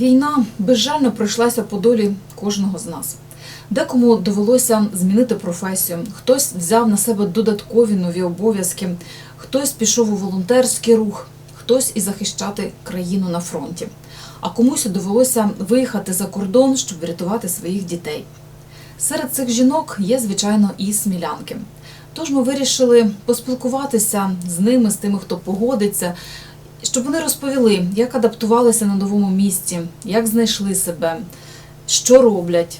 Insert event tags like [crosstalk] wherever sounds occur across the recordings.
Війна безжально пройшлася по долі кожного з нас. Декому довелося змінити професію, хтось взяв на себе додаткові нові обов'язки, хтось пішов у волонтерський рух, хтось і захищати країну на фронті. А комусь довелося виїхати за кордон, щоб врятувати своїх дітей. Серед цих жінок є, звичайно, і смілянки. Тож ми вирішили поспілкуватися з ними, з тими, хто погодиться, щоб вони розповіли, як адаптувалися на новому місці, як знайшли себе, що роблять,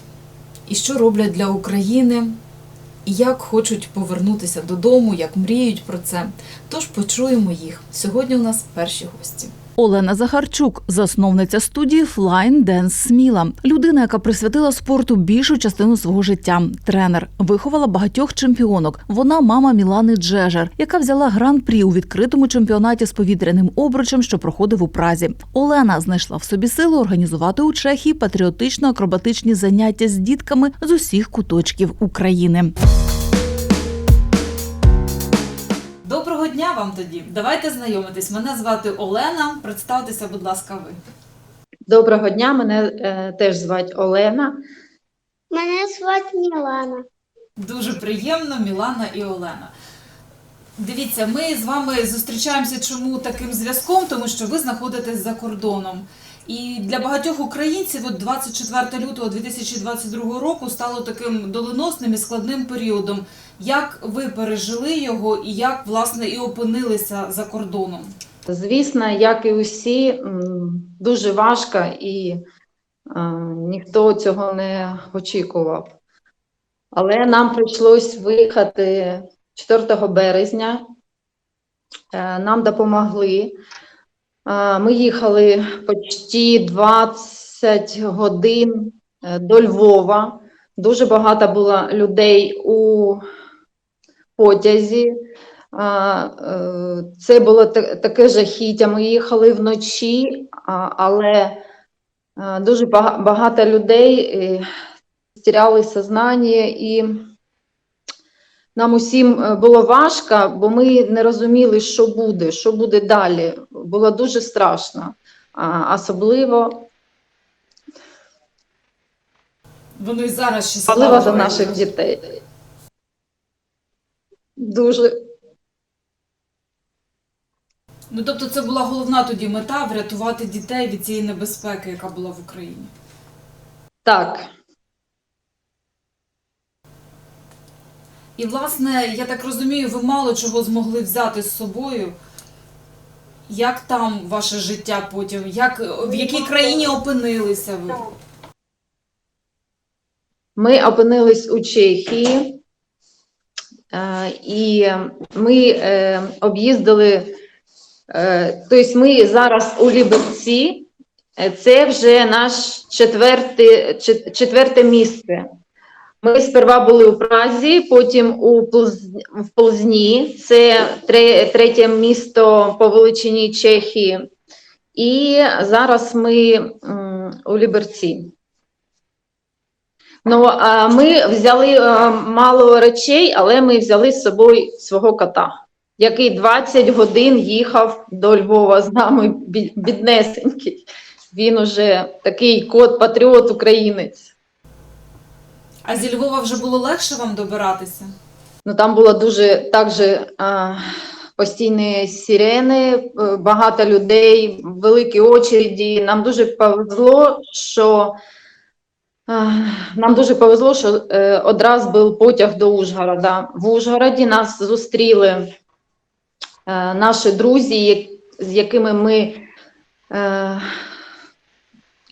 і що роблять для України, і як хочуть повернутися додому, як мріють про це. Тож почуємо їх. Сьогодні у нас перші гості. Олена Захарчук, засновниця студії Flying Dance Сміла, людина, яка присвятила спорту більшу частину свого життя. Тренер виховала багатьох чемпіонок. Вона мама Мілани Джежер, яка взяла гран-прі у відкритому чемпіонаті з повітряним обручем, що проходив у Празі. Олена знайшла в собі силу організувати у Чехії патріотично-акробатичні заняття з дітками з усіх куточків України. Доброго дня вам тоді. Давайте знайомитись. Мене звати Олена. Представтеся, будь ласка, ви. Доброго дня, мене е, теж звати Олена. Мене звати Мілана. Дуже приємно, Мілана і Олена. Дивіться, ми з вами зустрічаємося чому таким зв'язком, тому що ви знаходитесь за кордоном. І для багатьох українців от 24 лютого 2022 року стало таким доленосним і складним періодом. Як ви пережили його і як власне і опинилися за кордоном? Звісно, як і усі, дуже важко і е, ніхто цього не очікував. Але нам прийшлось виїхати 4 березня. Е, Нам допомогли. Ми їхали почти 20 годин е, до Львова. Дуже багато було людей у потязі. Е, Це було таке жахіття. Ми їхали вночі, але е, дуже багато людей стиряли сознання, і нам усім е, було важко, бо ми не розуміли, що буде, що буде далі. Було дуже страшно. Особливо, Воно і зараз ще особливо за наших дітей. Дуже Ну тобто, це була головна тоді мета врятувати дітей від цієї небезпеки, яка була в Україні. так. І, власне, я так розумію, ви мало чого змогли взяти з собою. Як там ваше життя потім? Як, в якій країні опинилися ви? Ми опинились у Чехії, е, і ми е, об'їздили, е, тобто ми зараз у Ліберці, це вже наш четверте, четверте місце. Ми сперва були у Празі, потім у в Плзні, це третє місто по величині Чехії. І зараз ми у Ліберці. Ну, ми взяли е, мало речей, але ми взяли з собою свого кота, який 20 годин їхав до Львова з нами, біднесенький. Він уже такий кот, патріот, українець. А зі Львова вже було легше вам добиратися? Ну, там було дуже також а, постійні сирени, е, багато людей, великі очереді. Нам дуже повезло, що нам дуже повезло, що е, одразу був потяг до Ужгорода. В Ужгороді нас зустріли е, наші друзі, з якими ми е,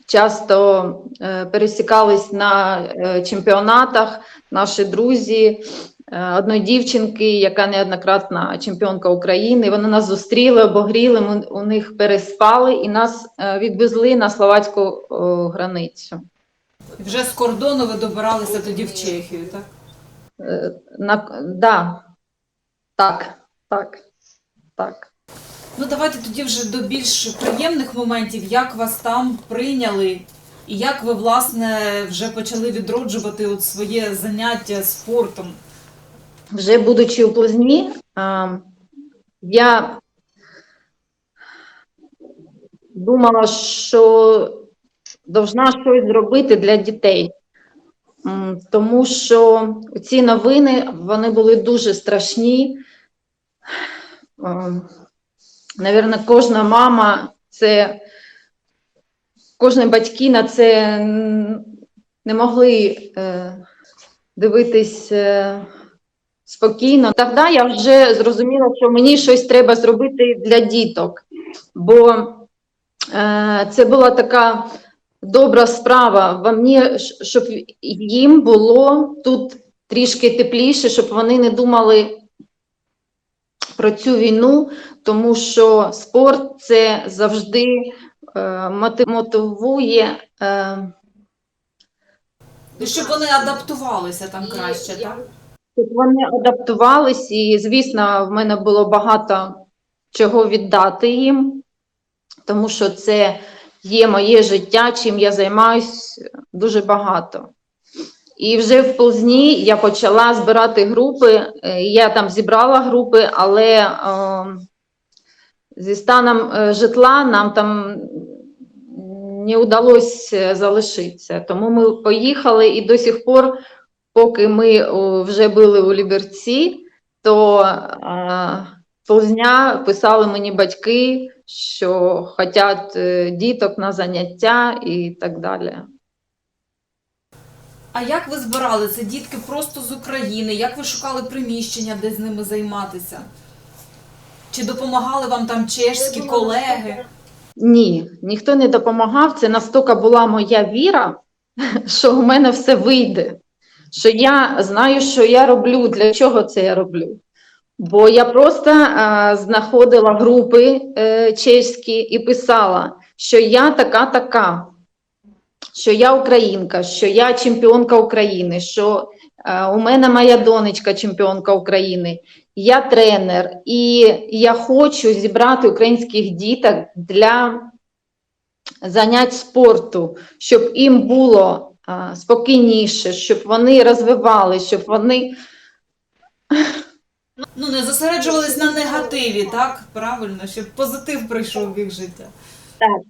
часто е, пересікались на е, чемпіонатах. Наші друзі, е, одної дівчинки, яка неоднократна чемпіонка України. Вони нас зустріли, обогріли, ми у них переспали і нас відвезли на словацьку границю. Вже з кордону ви добиралися тоді в Чехію, так? На, да, так, так, так. Ну давайте тоді вже до більш приємних моментів, як вас там прийняли, і як ви, власне, вже почали відроджувати от своє заняття спортом. Вже будучи у Плозні, а, я думала, що должна щось зробити для дітей. Тому що ці новини вони були дуже страшні. Навірно, кожна мама, це кожні батьки на це не могли е, дивитись е, спокійно. Тоді я вже зрозуміла, що мені щось треба зробити для діток, бо е, це була така добра справа во мені, щоб їм було тут трішки тепліше, щоб вони не думали про цю війну, тому що спорт це завжди е, мотивує. Е, І щоб вони адаптувалися там краще, так? щоб вони адаптувались, і, звісно, в мене було багато чого віддати їм, тому що це є моє життя, чим я займаюсь дуже багато. І вже в Ползні я почала збирати групи. Е, Я там зібрала групи, але е, зі станом е, житла нам там не вдалося залишитися. Тому ми поїхали і до сих пор поки ми вже були у Ліберці, то а, Ползня писали мені батьки, що хочуть е, діток на заняття і так далі. А як ви збирали це дітки просто з України? Як ви шукали приміщення, де з ними займатися? Чи допомагали вам там чешські колеги? Ні, ніхто не допомагав. Це настільки була моя віра, [laughs] що у мене все вийде. Що я знаю, що я роблю, для чого це я роблю. Бо я просто а, знаходила групи е, чеські і писала, що я така така, що я українка, що я чемпіонка України, що е, у мене моя донечка чемпіонка України, я тренер, і я хочу зібрати українських діток для занять спорту, щоб їм було а, спокійніше, щоб вони розвивали, щоб вони Ну, не зосереджувались на негативі, так? Правильно, щоб позитив прийшов в їх життя. Так,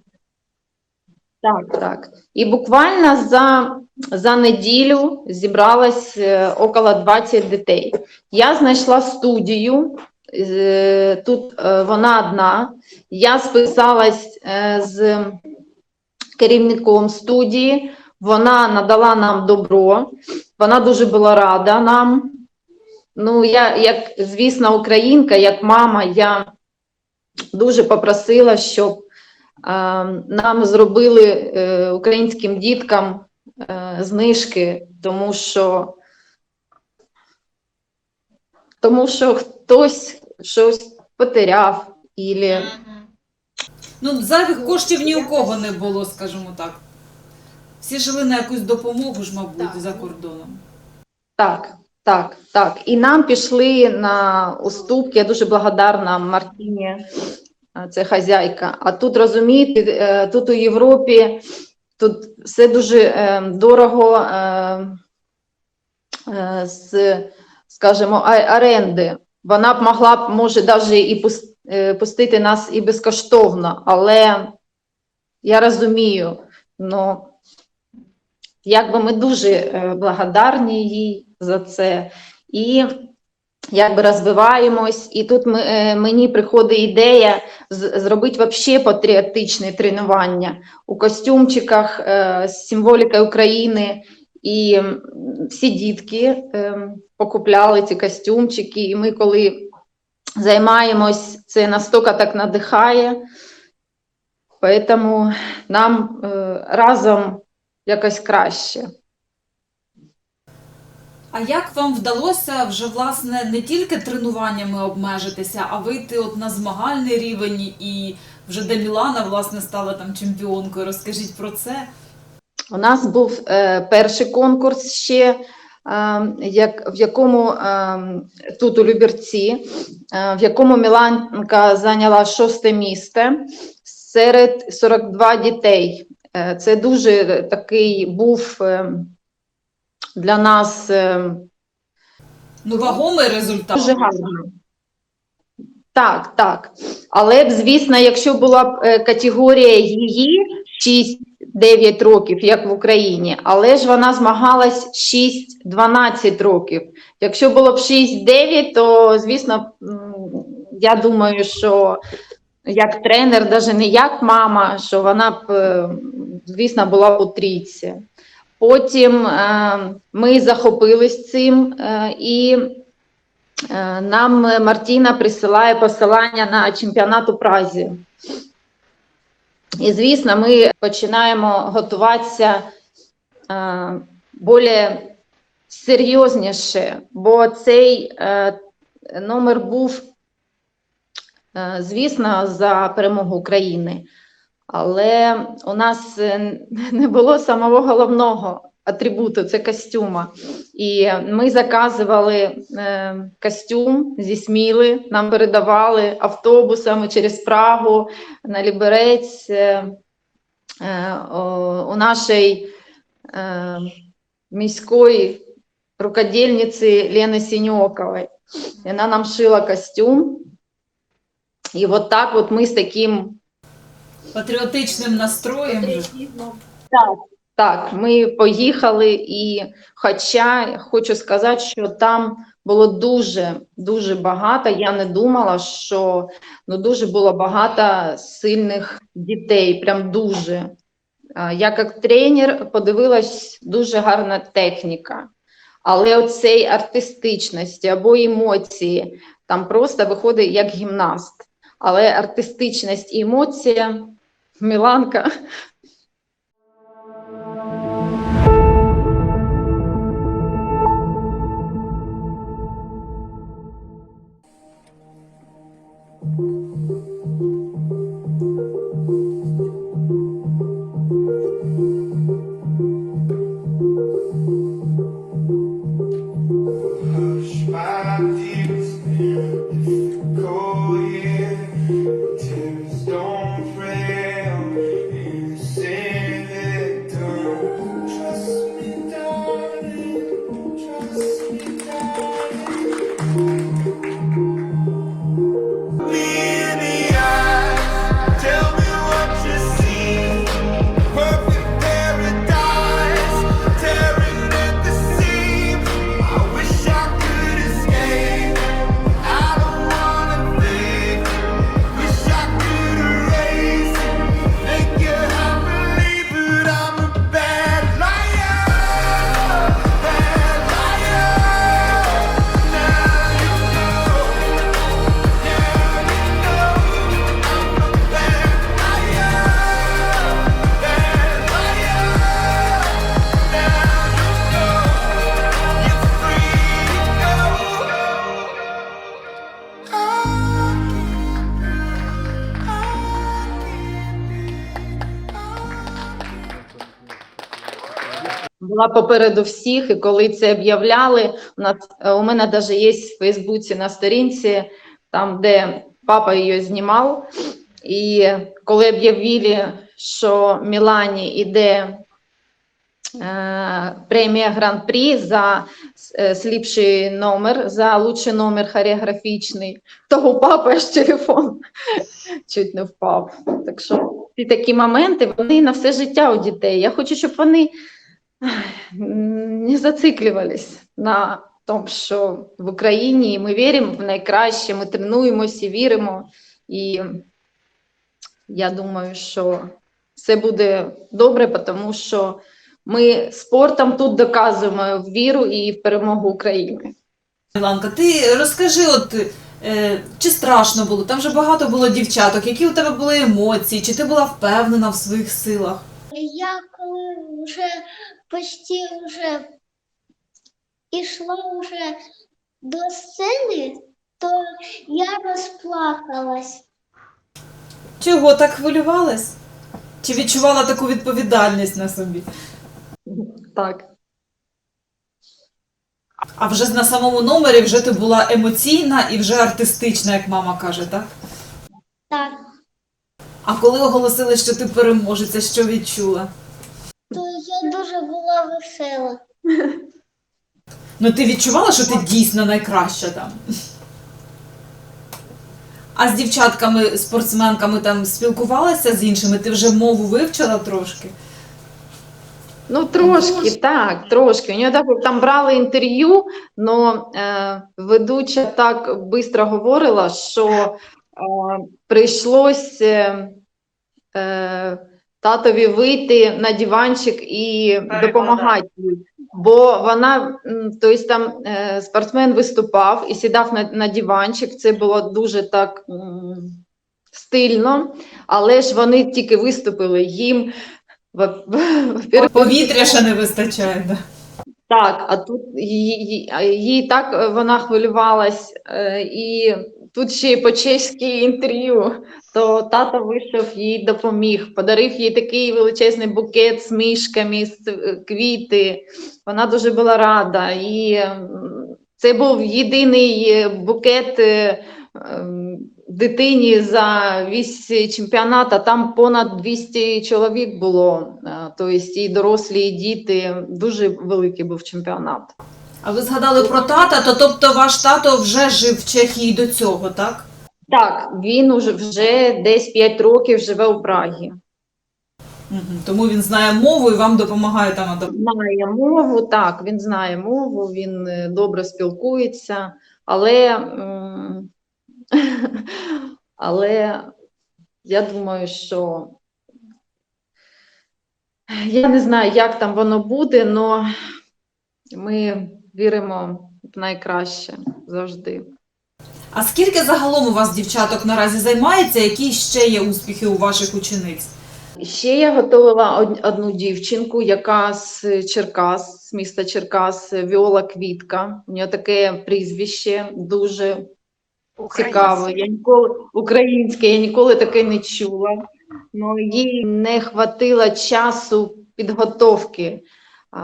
так. так. І буквально за, за неділю зібралось е, около 20 дітей. Я знайшла студію, е, тут е, вона одна. Я списалась з керівником студії, вона надала нам добро, вона дуже була рада нам. Ну, я, як, звісно, українка, як мама, я дуже попросила, щоб нам зробили е, українським діткам е, знижки, тому що, тому що хтось щось потеряв. Ілі... Ну, зайвих коштів ні у кого не було, скажімо так. Всі жили на якусь допомогу ж, мабуть, за кордоном. Так, так, так. І нам пішли на уступки. Я дуже благодарна Мартіні, це хазяйка. А тут розумієте, е, тут у Європі тут все дуже е, дорого е, з, скажімо, оренди. Вона б могла б, може, навіть і пустити нас і безкоштовно, але я розумію, ну, якби ми дуже благодарні їй за це. І якби розвиваємось, і тут ми, е, мені приходить ідея зробити взагалі патріотичне тренування у костюмчиках е, з символікою України. І всі дітки е, покупляли ці костюмчики, і ми, коли займаємось, це настільки так надихає. Тому нам разом якось краще. А як вам вдалося вже власне не тільки тренуваннями обмежитися, а вийти от на змагальний рівень і вже де Мілана власне стала там чемпіонкою? Розкажіть про це. У нас був е, перший конкурс ще, е, як, в якому е, тут у Люберці, е, в якому Міланка зайняла шосте місце серед 42 дітей. Це дуже такий був для нас е, Ну, вагомий результат. дуже гарно. Так, так. Але б, звісно, якщо була б е, категорія її 6 9 років, як в Україні, але ж вона змагалась 6-12 років. Якщо було б 6-9, то, звісно, я думаю, що як тренер, навіть не як мама, що вона б, е, звісно, була б у трійці. Потім е, ми захопились цим, е, і е, нам Мартіна присилає посилання на чемпіонат у Празі. І, звісно, ми починаємо готуватися більш серйозніше, бо цей номер був, звісно, за перемогу України. Але у нас е, [laughs] не було самого головного атрибуту це костюма. І ми заказували е, костюм зі Сміли, нам передавали автобусами через Прагу на Ліберець е, у нашій міської рукодільниці Лени Сіньокової. Вона нам шила костюм. І от так от ми з таким Патріотичним настроєм. же. Так, ми поїхали, і хоча хочу сказати, що там було дуже дуже багато. Я не думала, що ну дуже було багато сильних дітей, прям дуже. Я як тренер подивилась дуже гарна техніка, але оцей артистичності або емоції там просто виходить як гімнаст. Але артистичність і емоція Міланка була попереду всіх, і коли це об'являли, у нас е, у мене навіть є в Фейсбуці на сторінці, там, де папа її знімав. І коли об'явили, що Мілані йде е, премія Гран-прі за е, сліпший номер, за лучший номер хореографічний, то у папи аж телефон чуть не впав. Так що ці такі моменти вони на все життя у дітей. Я хочу, щоб вони не зациклювались на тому, що в Україні ми віримо в найкраще, ми тренуємося, і віримо. І я думаю, що все буде добре, тому що ми спортом тут доказуємо віру і в перемогу України. Міланка, ти розкажи, от е, чи страшно було? Там же багато було дівчаток. Які у тебе були емоції? Чи ти була впевнена в своїх силах? Я коли вже почти вже ішла вже до сцени, то я розплакалась. Чого так хвилювалась? Чи відчувала таку відповідальність на собі? Так. А вже на самому номері вже ти була емоційна і вже артистична, як мама каже, так? Так, А коли оголосили, що ти переможеця, що відчула? то я дуже була весела. Ну ти відчувала, що ти дійсно найкраща там? А з дівчатками, спортсменками там спілкувалася з іншими? Ти вже мову вивчила трошки? Ну, трошки, так, трошки. У нього так, там брали інтерв'ю, але е, ведуча так швидко говорила, що е, прийшлось е, е, татові вийти на диванчик і допомагати. їй. Бо вона, тобто там е, спортсмен виступав і сідав на, на диванчик. Це було дуже так стильно, але ж вони тільки виступили їм. Повітря ще не вистачає. Да. так, а тут їй, їй- їй так вона хвилювалась, е, і тут ще по чеськи інтерв'ю, то тато вийшов їй допоміг, подарив їй такий величезний букет з мишками, з е, квіти. Вона дуже була рада. І це був єдиний е, букет е, ем, дитині за весь чемпіонат, а там понад 200 чоловік було. Тобто і дорослі, і діти. Дуже великий був чемпіонат. А ви згадали про тата, то тобто ваш тато вже жив в Чехії до цього, так? Так, він уже вже десь 5 років живе у Прагі. Тому він знає мову і вам допомагає там адаптувати. Знає мову, так, він знає мову, він е, добре спілкується, але, м, [laughs] але я думаю, що я не знаю, як там воно буде, але ми віримо в найкраще завжди. А скільки загалом у вас дівчаток наразі займається? Які ще є успіхи у ваших учениць? Ще я готувала одну дівчинку, яка з Черкас, з міста Черкас, Віола Квітка. У нього таке прізвище дуже цікаве. Я ніколи українське, я ніколи таке не чула. Ну, їй не хватило часу підготовки.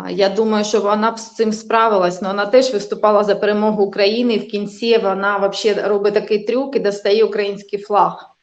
Я думаю, що вона б з цим справилась, але вона теж виступала за перемогу України. В кінці вона взагалі робить такий трюк і достає український флаг.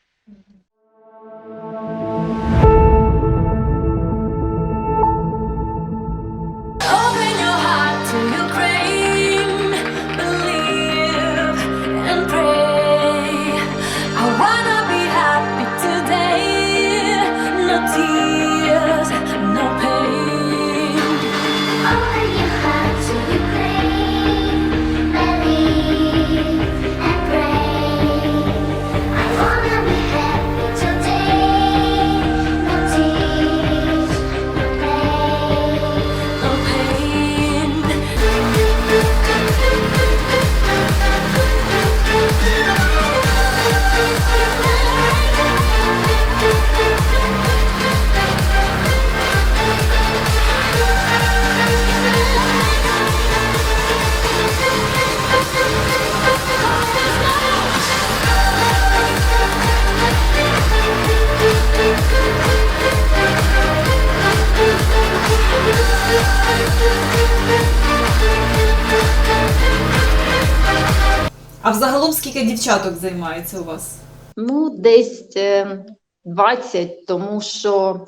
А взагалом скільки дівчаток займається у вас? Ну, десь е, 20, тому що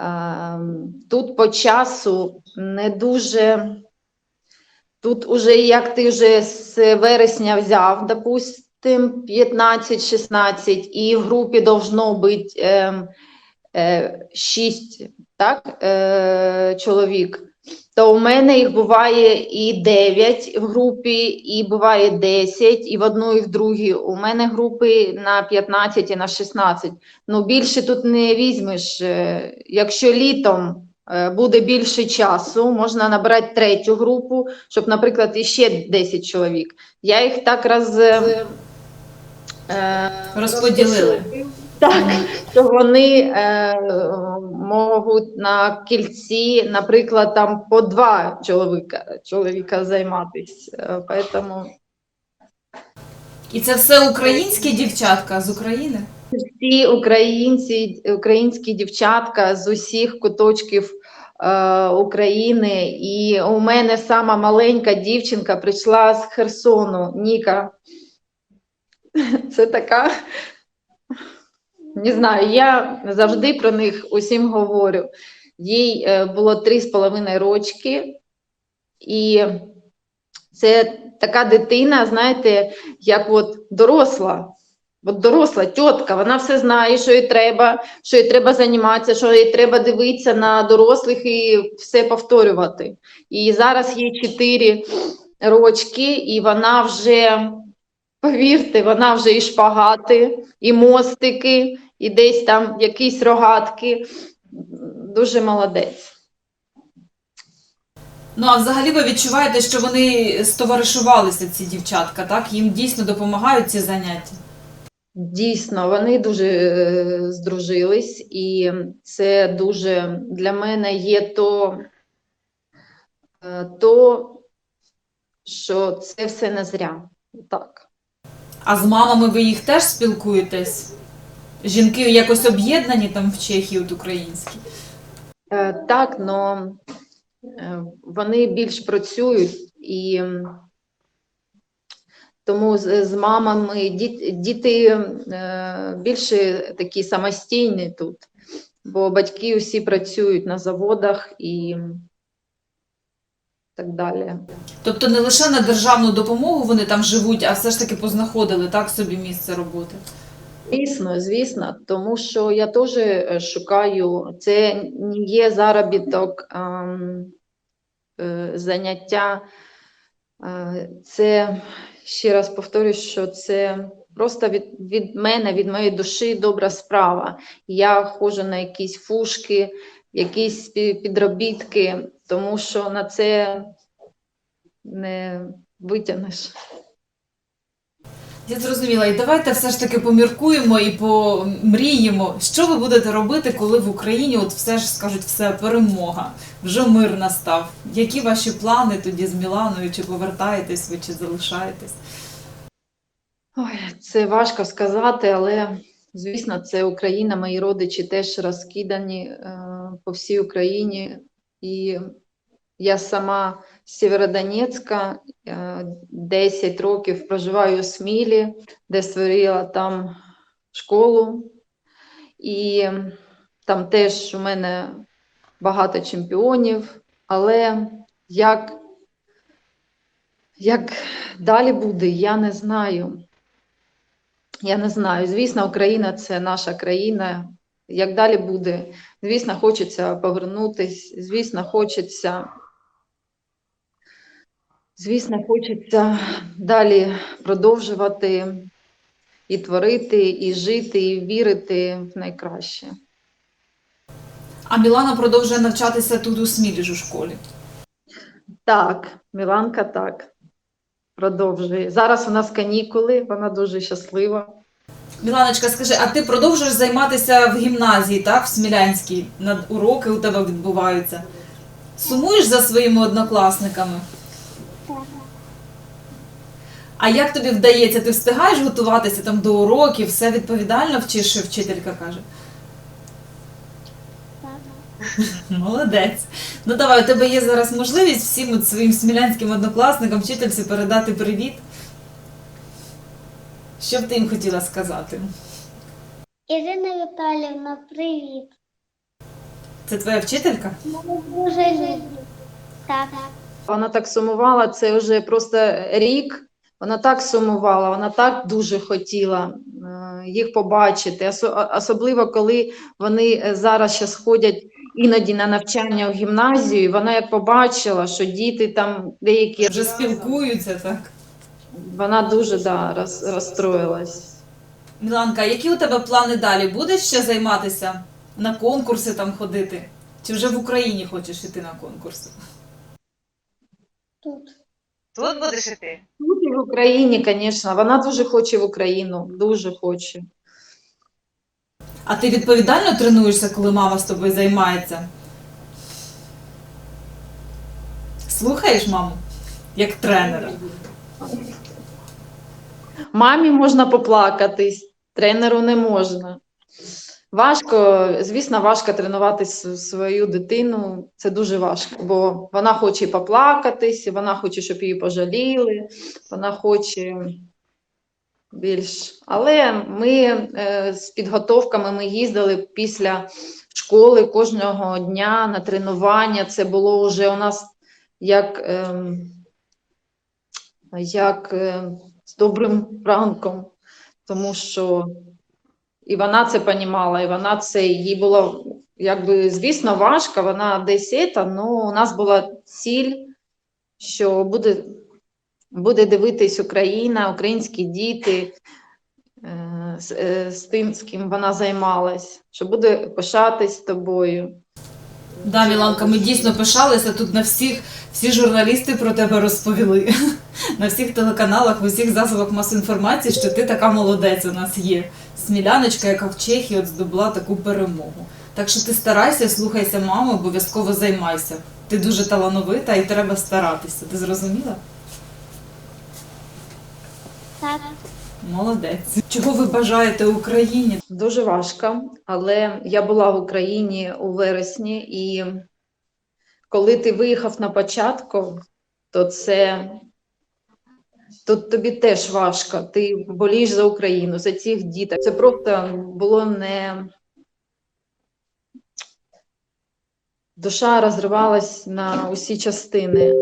е, тут по часу не дуже. Тут уже, як ти вже з вересня взяв, допустим, 15-16, і в групі должно бути е, е, 6 так, е, чоловік. То у мене їх буває і 9 в групі, і буває 10, і в одну, і в другій. У мене групи на 15 і на 16. Ну, більше тут не візьмеш. Е, Якщо літом е, буде більше часу, можна набрати третю групу, щоб, наприклад, іще 10 чоловік. Я їх так роз... е, Розподілили. так, що вони е, можуть на кільці, наприклад, там по два чоловіка, чоловіка займатися. Е, Поэтому І це все українські дівчатка з України? всі українці, українські дівчатка з усіх куточків е, України. І у мене сама маленька дівчинка прийшла з Херсону, Ніка. [laughs] Це така. Не знаю, я завжди про них усім говорю. Їй е, було три з половиною рочки, і це така дитина, знаєте, як от доросла. От доросла тітка, вона все знає, що їй треба, що їй треба займатися, що їй треба дивитися на дорослих і все повторювати. І зараз їй 4 рочки, і вона вже, повірте, вона вже і шпагати, і мостики, і десь там якісь рогатки. Дуже молодець. Ну а взагалі ви відчуваєте, що вони стоваришувалися, ці дівчатка, так? Їм дійсно допомагають ці заняття. Дійсно, вони дуже е, здружились, і це дуже для мене є то, е, то що це все не зря. Так. А з мамами ви їх теж спілкуєтесь? Жінки якось об'єднані там в Чехії, от українські. Е, Так, але вони більш працюють і тому з, з мамами діт- діти е, більше такі самостійні тут, бо батьки усі працюють на заводах і так далі. Тобто не лише на державну допомогу вони там живуть, а все ж таки познаходили так собі місце роботи. Звісно, звісно, тому що я теж е, шукаю, це не є заробіток, ем, е, заняття, е, це, ще раз повторюю, що це просто від, від мене, від моєї душі добра справа. Я ходжу на якісь фушки, якісь підробітки, тому що на це не витягнеш. Я зрозуміла, і давайте все ж таки поміркуємо і помріємо, що ви будете робити, коли в Україні от все ж скажуть, все перемога, вже мир настав. Які ваші плани тоді з Міланою? Чи повертаєтесь ви, чи залишаєтесь? Ой, це важко сказати, але звісно, це Україна. Мої родичі теж розкидані е, по всій Україні. І я сама з Сєвєродонецька, е, 10 років проживаю у Смілі, де створила там школу. І там теж у мене багато чемпіонів, але як, як далі буде, я не знаю. Я не знаю. Звісно, Україна це наша країна. Як далі буде? Звісно, хочеться повернутись, звісно, хочеться. Звісно, хочеться далі продовжувати і творити, і жити, і вірити в найкраще. А Мілана продовжує навчатися тут у Смілі ж у школі. Так, Міланка так. Продовжує. Зараз у нас канікули, вона дуже щаслива. Міланочка, скажи, а ти продовжуєш займатися в гімназії, так, в Смілянській? Над уроки у тебе відбуваються. Сумуєш за своїми однокласниками? А як тобі вдається? Ти встигаєш готуватися там до уроків, все відповідально вчиш, що вчителька каже? [laughs] Молодець. Ну давай, у тебе є зараз можливість всім от своїм смілянським однокласникам, вчительці передати привіт. Що б ти їм хотіла сказати? Ірина Віталіївна, привіт. Це твоя вчителька? Дуже люблю. Так. Вона так сумувала, це вже просто рік. Вона так сумувала, вона так дуже хотіла е, їх побачити. Особливо, коли вони е, зараз ще сходять іноді на навчання в гімназію. і Вона як побачила, що діти там деякі Вже спілкуються, так? вона дуже да, роз, розстроїлась. Міланка, які у тебе плани далі? Будеш ще займатися на конкурси там ходити? Чи вже в Україні хочеш іти на конкурси? Тут. Тут будеш іти? Тут і в Україні, звісно, вона дуже хоче в Україну, дуже хоче. А ти відповідально тренуєшся, коли мама з тобою займається? Слухаєш маму? Як тренера. Мамі можна поплакатись, тренеру не можна. Важко, звісно, важко тренувати свою дитину. Це дуже важко, бо вона хоче поплакатись, вона хоче, щоб її пожаліли, вона хоче більш. Але ми е, з підготовками ми їздили після школи кожного дня на тренування. Це було вже у нас як, ем, як е, з добрим ранком. тому що і вона це понімала, і вона це їй було якби, звісно, важко, вона десь це, але у нас була ціль, що буде, буде дивитись Україна, українські діти е, з, е, з тим, з ким вона займалась, що буде пишатись тобою. Да, Міланка, ми дійсно пишалися тут на всіх, всі журналісти про тебе розповіли. [laughs] На всіх телеканалах, в усіх засобах масової інформації, що ти така молодець у нас є. Сміляночка, яка в Чехії от здобула таку перемогу. Так що ти старайся, слухайся маму, обов'язково займайся. Ти дуже талановита і треба старатися. Ти зрозуміла? Так. Молодець. Чого ви бажаєте Україні? Дуже важко, але я була в Україні у вересні, і коли ти виїхав на початку, то це тут тобі теж важко. Ти болієш за Україну, за цих діток. Це просто було не. Душа розривалась на усі частини.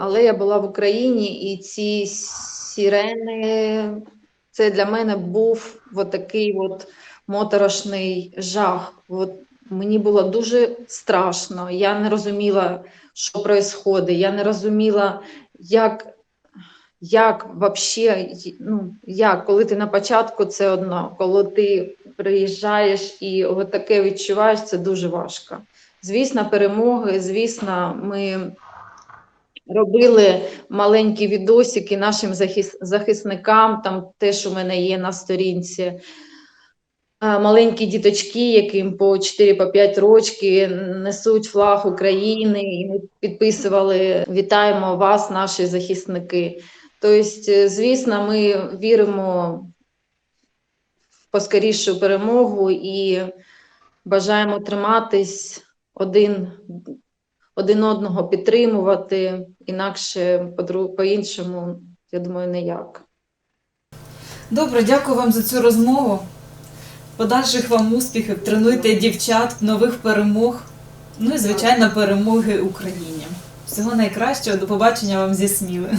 Але я була в Україні, і ці сирени, це для мене був от такий от моторошний жах. От мені було дуже страшно. Я не розуміла, що відбувається. Я не розуміла, як, як вообще, ну, як, коли ти на початку це одно, коли ти приїжджаєш і от таке відчуваєш, це дуже важко. Звісно, перемоги, звісно, ми робили маленькі відосики нашим захис- захисникам, там теж у мене є на сторінці. Маленькі діточки, яким по 4-5 рочки несуть флаг України, і ми підписували Вітаємо вас, наші захисники. Тобто, звісно, ми віримо в поскорішу перемогу і бажаємо триматись один один одного підтримувати, інакше по-іншому, я думаю, ніяк. Добре, дякую вам за цю розмову. Подальших вам успіхів, тренуйте дівчат, нових перемог. Ну і, звичайно, перемоги Україні. Всього найкращого, до побачення вам зі Сміли.